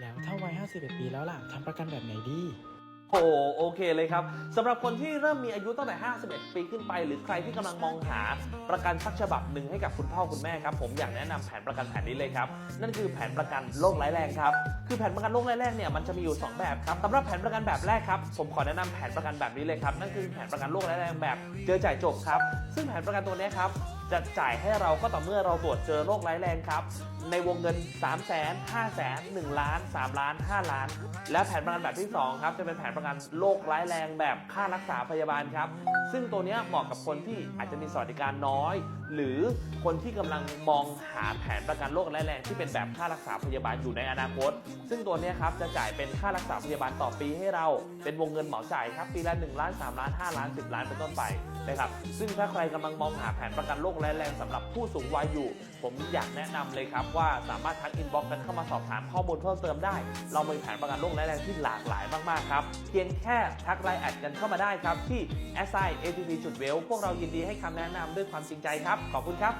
แล้วถ้าวัย51 ปีแล้วล่ะทำประกันแบบไหนดี โอ้โอเคเลยครับสำหรับคนที่เริ่มมีอายุตั้งแต่ 51 ปีขึ้นไป หรือใครที่กำลังมองหาประกันสักฉบับหนึ่งให้กับคุณพ่อคุณแม่ครับ ผมอยากแนะนำแผนประกันแผนนี้เลยครับ นั่นคือแผนประกันโรคร้ายแรงครับคือแผนประกันโรคร้ายแรงเนี่ยมันจะมีอยู่ 2 แบบครับสำหรับแผนประกันแบบแรกครับผมขอแนะนำแผนประกันแบบนี้เลยครับนั่นคือแผนประกันโรคร้ายแรงแบบเจอจ่ายจบครับ ซึ่งแผนประกันตัวนี้ครับ จะจ่ายให้เราก็ต่อเมื่อเราตรวจเจอโรคร้ายแรงครับ ในวงเงิน 3 0 0 0 0 0 5 0 0 0 1 ล้าน 3 ล้าน 5 ล้าน และแผนประกันแบบที่สองครับ จะเป็นแผนประกันโรคร้ายแรงแบบค่ารักษาพยาบาลครับ ซึ่งตัวนี้เหมาะกับคนที่อาจจะมีสวัสดิการน้อย หรือคนที่กำลังมองหาแผนประกันโรคร้ายแรงที่เป็นแบบค่ารักษาพยาบาลอยู่ในอนาคต ซึ่งตัวนี้ครับจะจ่ายเป็นค่ารักษาพยาบาลต่อปีให้เรา เป็นวงเงินเหมาจ่ายครับปีละ1ล้าน3ล้าน5ล้าน 10 ล้านเป็นต้นไปนะครับซึ่งถ้าใครกำลังมองหาแผนประกันโรคร้ายแรงสำหรับผู้สูงวัยอยู่ ผมอยากแนะนำเลยครับว่าสามารถทักอินบ็อกซ์กันเข้ามาสอบถามข้อมูลเพิ่มเติมได้ เรามีแผนประกันโรคและแรงที่หลากหลายมากๆครับ เพียงแค่ทักไลน์แอดกันเข้ามาได้ครับที่ s i ATP จุดเวลพวกเรายินดีให้คำแนะนำด้วยความจริงใจครับ ขอบคุณครับ